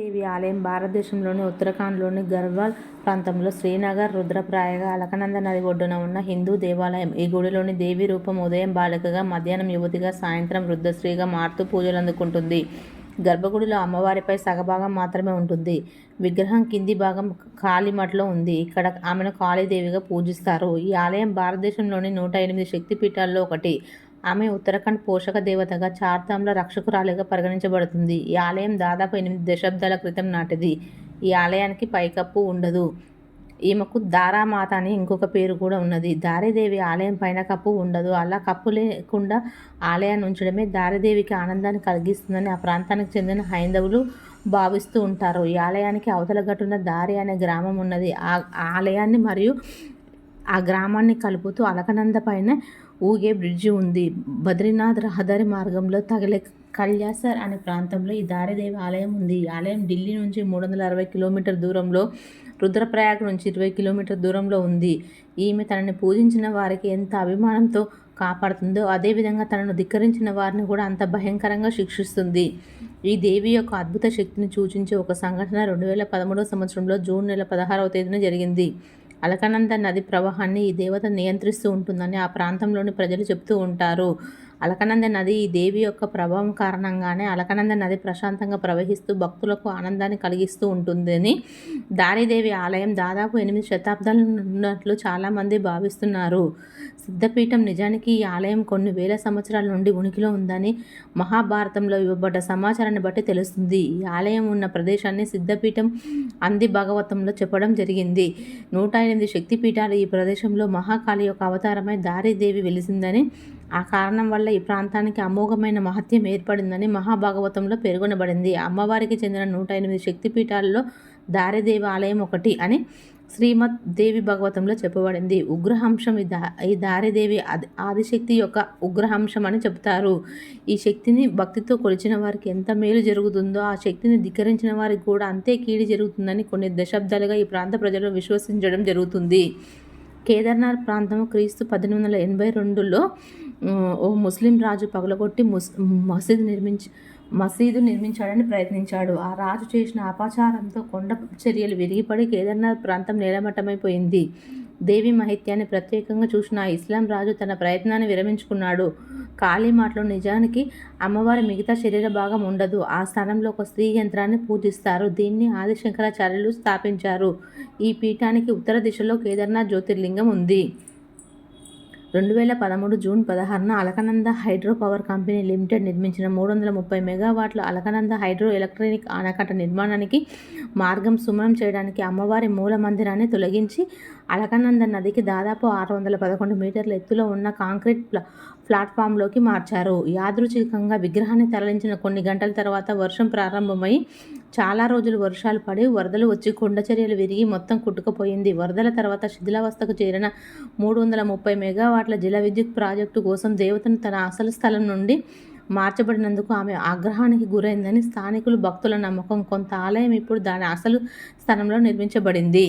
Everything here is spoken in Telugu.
దేవి ఆలయం భారతదేశంలోని ఉత్తరాఖండ్లోని గర్వాల్ ప్రాంతంలో శ్రీనగర్, రుద్రప్రాయగా అలకనంద నది ఒడ్డున ఉన్న హిందూ దేవాలయం. ఈ గుడిలోని దేవి రూపం ఉదయం బాలికగా, మధ్యాహ్నం యువతిగా, సాయంత్రం వృద్ధశ్రీగా మారుతూ పూజలు అందుకుంటుంది గర్భగుడిలో అమ్మవారిపై సగభాగం మాత్రమే ఉంటుంది. విగ్రహం కింది భాగం కాళీమఠలో ఉంది. ఇక్కడ ఆమెను కాళీదేవిగా పూజిస్తారు. ఈ ఆలయం భారతదేశంలోని నూట ఎనిమిది శక్తిపీఠాల్లో ఒకటి. ఆమె ఉత్తరాఖండ్ పోషక దేవతగా, చార్ధామ్ల రక్షకురాలిగా పరిగణించబడుతుంది. ఈ ఆలయం దాదాపు ఎనిమిది దశాబ్దాల క్రితం నాటిది. ఈ ఆలయానికి పైకప్పు ఉండదు. ఈమెకు దారామాత అని ఇంకొక పేరు కూడా ఉన్నది. దారిదేవి ఆలయం పైన కప్పు ఉండదు. అలా కప్పు లేకుండా ఆలయాన్ని ఉంచడమే దారిదేవికి ఆనందాన్ని కలిగిస్తుందని ఆ ప్రాంతానికి చెందిన హైందవులు భావిస్తూ ఉంటారు. ఈ ఆలయానికి అవతల గట్టున దారి అనే గ్రామం ఉన్నది. ఆ ఆలయాన్ని మరియు ఆ గ్రామాన్ని కలుపుతూ అలకనంద పైన ఊగే బ్రిడ్జి ఉంది. బద్రీనాథ్ రహదారి మార్గంలో తగలే కళ్యాసర్ అనే ప్రాంతంలో ఈ దారిదేవి ఆలయం ఉంది. ఈ ఆలయం ఢిల్లీ నుంచి మూడు వందల అరవై కిలోమీటర్ దూరంలో, రుద్రప్రయాగ నుంచి ఇరవై కిలోమీటర్ దూరంలో ఉంది. ఈమె తనని పూజించిన వారికి ఎంత అభిమానంతో కాపాడుతుందో అదే విధంగా తనను ధిక్కరించిన వారిని కూడా అంత భయంకరంగా శిక్షిస్తుంది. ఈ దేవి యొక్క అద్భుత శక్తిని సూచించే ఒక సంఘటన రెండు వేల పదమూడవ సంవత్సరంలో జూన్ నెల పదహారవ తేదీన జరిగింది. అలకనంద నది ప్రవాహాన్ని ఈ దేవత నియంత్రిస్తూ ఉంటుందని ఆ ప్రాంతంలోని ప్రజలు చెబుతూ ఉంటారు. అలకనంద నది ఈ దేవి యొక్క ప్రభావం కారణంగానే అలకనంద నది ప్రశాంతంగా ప్రవహిస్తూ భక్తులకు ఆనందాన్ని కలిగిస్తూ ఉంటుందని దారిదేవి ఆలయం దాదాపు ఎనిమిది శతాబ్దాల ఉన్నట్లు చాలామంది భావిస్తున్నారు. సిద్ధపీఠం నిజానికి ఈ ఆలయం కొన్ని వేల సంవత్సరాల నుండి ఉనికిలో ఉందని మహాభారతంలో ఇవ్వబడ్డ సమాచారాన్ని బట్టి తెలుస్తుంది. ఈ ఆలయం ఉన్న ప్రదేశాన్ని సిద్ధపీఠం అంది భాగవతంలో చెప్పడం జరిగింది. నూట ఎనిమిది శక్తిపీఠాలు ఈ ప్రదేశంలో మహాకాళి యొక్క అవతారమై దారిదేవి వెలిసిందని, ఆ కారణం వల్ల ఈ ప్రాంతానికి అమోఘమైన మహత్యం ఏర్పడిందని మహాభాగవతంలో పేర్కొనబడింది. అమ్మవారికి చెందిన నూట ఎనిమిది శక్తిపీఠాలలో దారిదేవి ఆలయం ఒకటి అని శ్రీమద్ దేవి భగవతంలో చెప్పబడింది. ఉగ్రహంశం ఈ దా ఈ దారిదేవి ఆదిశక్తి యొక్క ఉగ్రహంశం అని చెబుతారు. ఈ శక్తిని భక్తితో కొలిచిన వారికి ఎంత మేలు జరుగుతుందో ఆ శక్తిని ధిక్కరించిన వారికి కూడా అంతే కీడి జరుగుతుందని కొన్ని దశాబ్దాలుగా ఈ ప్రాంత ప్రజలు విశ్వసించడం జరుగుతుంది. కేదార్నాథ్ ప్రాంతం క్రీస్తు పద్దెనిమిది వందల ఎనభై రెండులో ఓ ముస్లిం రాజు పగులగొట్టి మసీదు నిర్మించి మసీదు నిర్మించాడని ప్రయత్నించాడు. ఆ రాజు చేసిన అపచారంతో కొండ చర్యలు విరిగిపడి కేదార్నాథ్ ప్రాంతం నేలమట్టమైపోయింది. దేవి మహిత్యాన్ని ప్రత్యేకంగా చూసిన ఇస్లాం రాజు తన ప్రయత్నాన్ని విరమించుకున్నాడు. కాళీమాటలో నిజానికి అమ్మవారి మిగతా శరీర భాగం ఉండదు. ఆ స్థానంలో ఒక స్త్రీ యంత్రాన్ని పూజిస్తారు. దీన్ని ఆదిశంకరాచార్యులు స్థాపించారు. ఈ పీఠానికి ఉత్తర దిశలో కేదార్నాథ్ జ్యోతిర్లింగం ఉంది. రెండు వేల పదమూడు జూన్ పదహారున Alaknanda hydro power company limited నిర్మించిన మూడు వందల ముప్పై మెగావాట్ల అలకనంద హైడ్రో ఎలక్ట్రానిక్ ఆనకట్ట నిర్మాణానికి మార్గం సుగమం చేయడానికి అమ్మవారి మూల మందిరాన్ని తొలగించి అలకనంద నదికి దాదాపు ఆరు వందల పదకొండు మీటర్ల ఎత్తులో ఉన్న కాంక్రీట్ ప్లాట్ఫామ్లోకి మార్చారు. యాదృచ్ఛికంగా విగ్రహాన్ని తరలించిన కొన్ని గంటల తర్వాత వర్షం ప్రారంభమై చాలా రోజులు వర్షాలు పడి వరదలు వచ్చి కొండచరియలు విరిగి మొత్తం కుట్టుకుపోయింది వరదల తర్వాత శిథిలావస్థకు చేరిన మూడు వందల ముప్పై మెగావాట్ల జల విద్యుత్ ప్రాజెక్టు కోసం దేవతను తన అసలు స్థలం నుండి మార్చబడినందుకు ఆమె ఆగ్రహానికి గురైందని స్థానికులు, భక్తుల నమ్మకం. కొంత ఆలయం ఇప్పుడు దాని అసలు స్థలంలో నిర్మించబడింది.